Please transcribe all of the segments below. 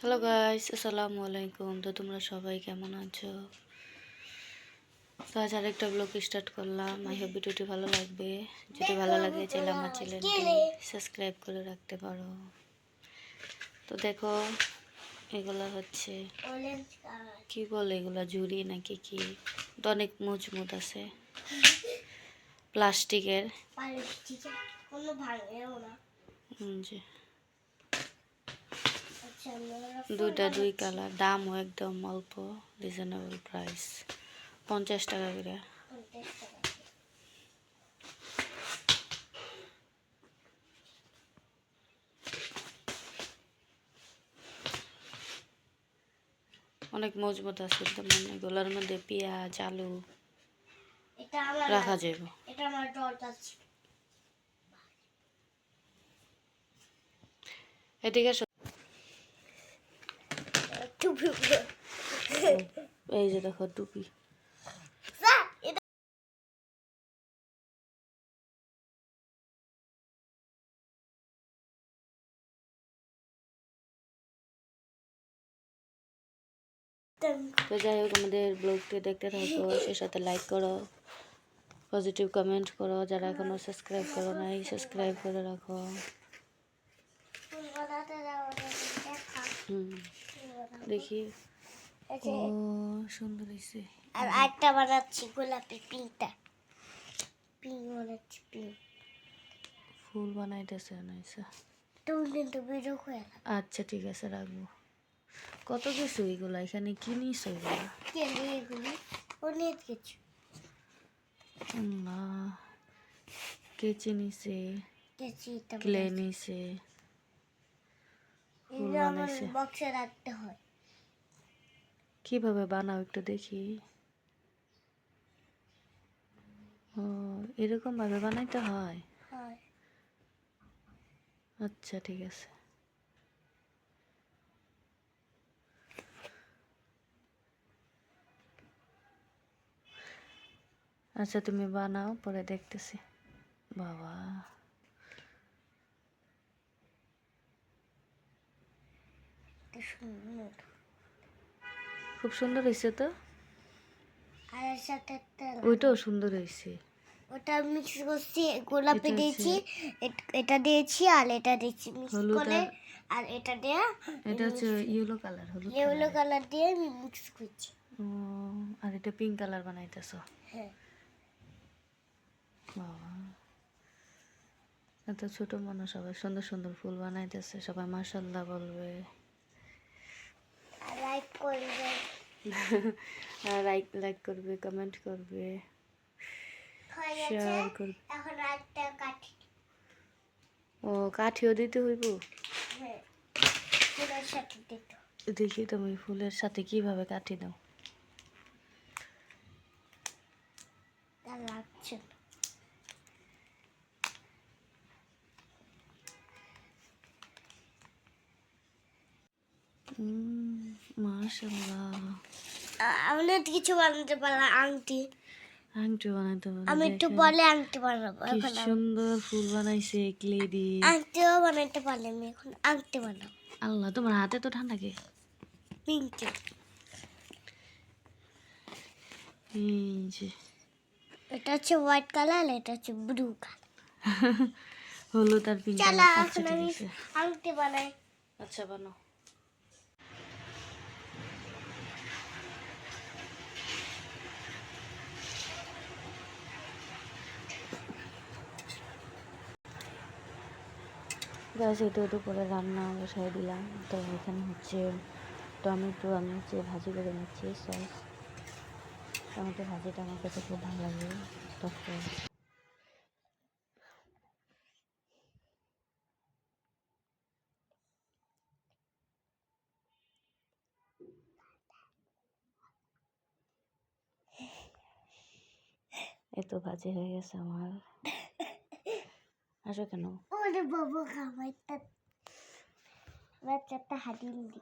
Hello guys আসসালামু আলাইকুম তো তোমরা সবাই কেমন আছো? তো আজ আরেকটা ব্লগ স্টার্ট করলাম। আই হোপ ভিডিওটি ভালো লাগবে। যদি ভালো লাগে চাইলে আমার চ্যানেলটি সাবস্ক্রাইব করে রাখতে পারো। তো দেখো এগুলা হচ্ছে কি বলে এগুলা ঝুড়ি নাকি কি? তো অনেক মজবুত আছে। প্লাস্টিকের। হুম আমরা দুইটা দুই কালার দামও একদম অল্প রিজনেবল প্রাইস পঞ্চাশ টাকা করে। অনেক মজবুত আছে তেমন এগুলোর মধ্যে পেঁয়াজ আলু রাখা যাবে এটা আমার এদিকে। টুপি। এই যে দেখো, টুপি। তো যাই হোক, আমাদের ব্লগটি দেখতে থাকো সে সাথে লাইক করো পজিটিভ কমেন্ট করো, যারা এখনও সাবস্ক্রাইব করো নাই সাবস্ক্রাইব করে রাখো। হুম। দেখি। ও সুন্দর হয়েছে আর বানাচ্ছি গোলাপি পিঙ্কটা পিঙ্ক বানাচ্ছি পিঙ্ক ফুল বানাইতেছে নাইসা। তুমি কিন্তু ভিডিও করে আচ্ছা ঠিক আছে রাখব। কত কিছু এগুলা? এখানে কি নিস এগুলা? কেলি এগুলি? অনেক কিছু। না কেচি নিছে ক্লে নিছে ফুল এগুলো আমার বানাইছে। বক্সে রাখতে হয়। কীভাবে বানাও একটু দেখি। ও এরকম ভাবে বানাইতে হয়? হয়। আচ্ছা ঠিক আছে। আচ্ছা তুমি বানাও পরে দেখতেছি। বাবা। সুন্দর খুব সুন্দর হয়েছে তো? আর এর সাথে একটা ওইটাও সুন্দর হয়েছে। ওটা মিক্স করছি গোলাপি দিয়েছি এটা দিয়েছি আর এটা দিয়েছি মিক্স করে আর- এটা দিয়ে এটা হচ্ছে ইয়েলো কালার হলুদ ইয়েলো কালার দিয়ে মিক্স করছি। আর এটা পিঙ্ক কালার বানাইতেছ? হ্যাঁ। বাবা এত ছোট মানুষ সবাই সুন্দর সুন্দর ফুল বানাইতেছে সবাই মার্শাল্লাহ বলবে। লাইক করবে। লাইক লাইক করবে কমেন্ট করবে। শেয়ার করবে। এখন একটা কাঠি। ও কাঠিও দিতে হইব? হ্যাঁ ফুলের সাথে দিত। দেখি তুমি ফুলের সাথে কীভাবে কাঠি দাও। লাগছে কিছু বানাতে পারলাম আংটি। আংটি আমি একটু বলে আংটি বানাবো কি সুন্দর ফুল বানাইছে ক্লে দিয়ে আংটিও বানাতে পারলে এখন আংটি বানাবো। আল্লাহ তোমার হাতে তো ঠান্ডা কে? পিঙ্কি এটা হচ্ছে হোয়াইট কালার এটা হচ্ছে ব্লু কালার। হলুদ আর পিঙ্ক চলো আচ্ছা এখন আমি আংটি বানাই। আচ্ছা বানো গাছ এটা একটু করে রান্না বসাই দিলাম, তো এখানে হচ্ছে টমেটো আমি হচ্ছে ভাজি করে নিচ্ছি, সস। টমেটো ভাজিটা আমার কাছে খুব ভালো লাগে তখন এত ভাজি হয়ে গেছে আমার। আসো কেন ওরে বাবা খামাইটা বাচ্চাটা হাতিয়ে দি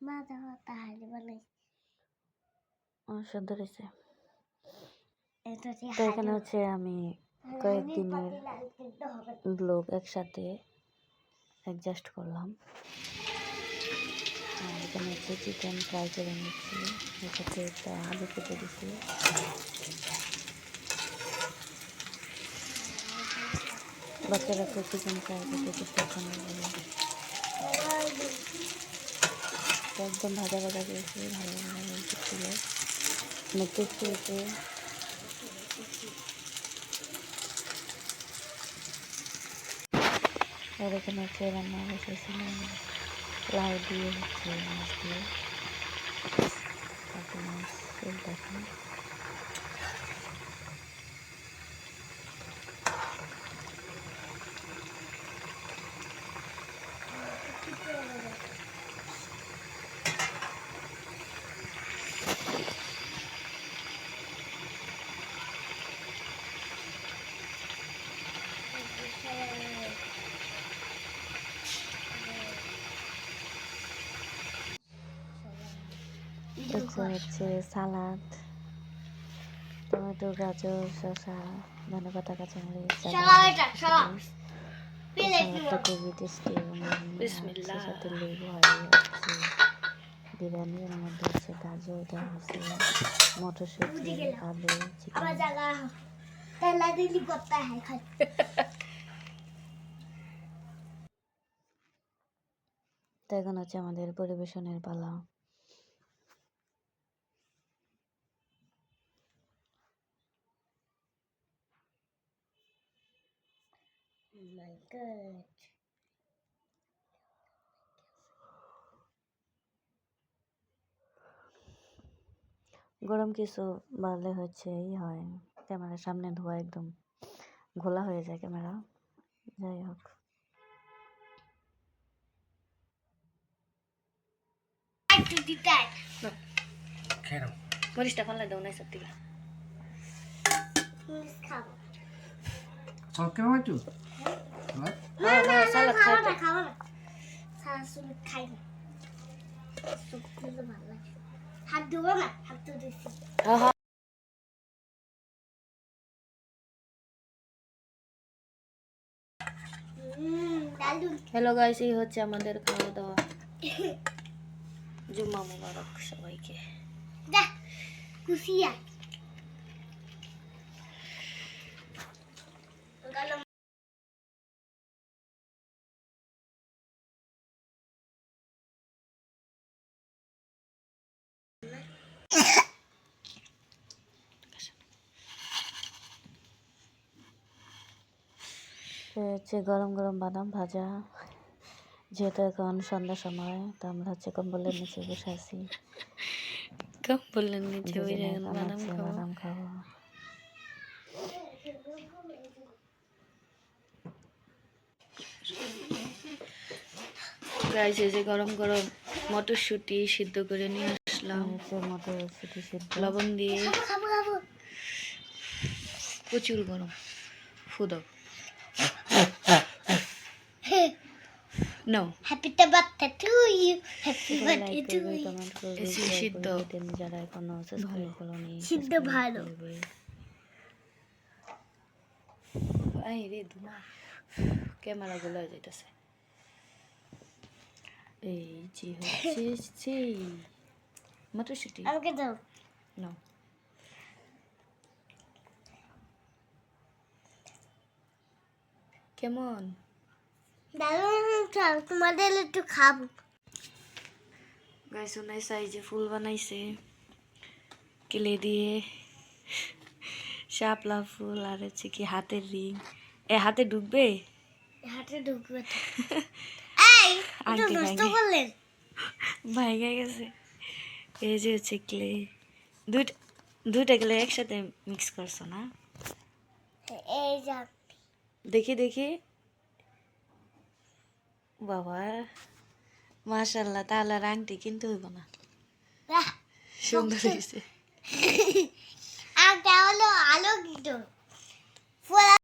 মা দেখো তাহারি বানাই আমার সুন্দর হয়েছে এটা তো এখানে হচ্ছে আমি কয়েকদিনের ব্লগ একসাথে অ্যাডজাস্ট করলাম এখানে হচ্ছে চিকেন ফ্রাই করে নিচ্ছি এর সাথে একটা আলু কেটে দিচ্ছি বাচ্চারা তো চিকেন ফ্রাই করতে খুব পছন্দ করে তো একদম ভাজা ভাজা করেছি ভালো ভালো ছিল অনেক টেস্টি হয়েছে আর এখানে হচ্ছে রান্না বসেছিলাম লাউ দিয়ে হচ্ছে মাছ দেখেন হচ্ছে সালাদ টমেটো গাজর শসা ধনে পাতা সালাদটা, খুবই টেস্টি এবং সাথে লেবু হচ্ছে বিরিয়ানির মধ্যে হচ্ছে গাজর দেওয়া হচ্ছে মটরশুঁটি আলু চিকেন এখন হচ্ছে আমাদের পরিবেশনের পালা। মাই গড গরম কিছু বাড়লে হচ্ছে এই হয় ক্যামেরার সামনে ধোয়া একদম ঘোলা হয়ে যায় ক্যামেরা যাই হোক। মরিচটা ফাল্লা দাও না সত্যি খাব সব কেমন না না সালাদ খাব না খাব না সালাদ খাই না। হাত ধুবো না হাত হ্যালো গাইস এই হচ্ছে আমাদের খাওয়া দাওয়া জুম্মা মুবারক সবাইকে। যা কুসিয়া গেলাম তো হচ্ছে গরম গরম বাদাম ভাজা। যেহেতু এখন সন্ধ্যার সময় তো আমরা হচ্ছে কম্বলের নিচে বসে আছি। কম্বলের নিচে বাদাম বাদাম খাব। গাইছে যে গরম গরম মটরশুঁটি সিদ্ধ করে নিয়ে মটরশুঁটি লবণ দিয়ে খাব খাব খাব। প্রচুর গরম। ফুদক শেয়ার সিদ্ধ। যারা এখনও সাবস্ক্রাইব করনি সিদ্ধ ভালো। আই রে ধুমা। ক্যামেরা গুলো যেতেছে এই যে হচ্ছে সেই। মটরশুঁটি আমাকে দাও। নাও কেমন দারুণ চল তোমাদের একটু খাব। গাইস ওনাই সাইজে ফুল বানাইছে। কেলে দিয়ে শাপলা ফুল আর হচ্ছে কি হাতের রিং। এ হাতে ঢুকবে? হাতে ঢুকবে। এই নষ্ট করলেন। ভাইগা গেছে। এই যে হচ্ছে ক্লে, দুইটা দুইটা ক্লে একসাথে মিক্স করছ না? দেখি দেখি। বাবা মাশাল্লাহ তাহলে আংটি কিনতে হইব না। সুন্দর হয়েছে হলো আলো কিন্তু ফোলা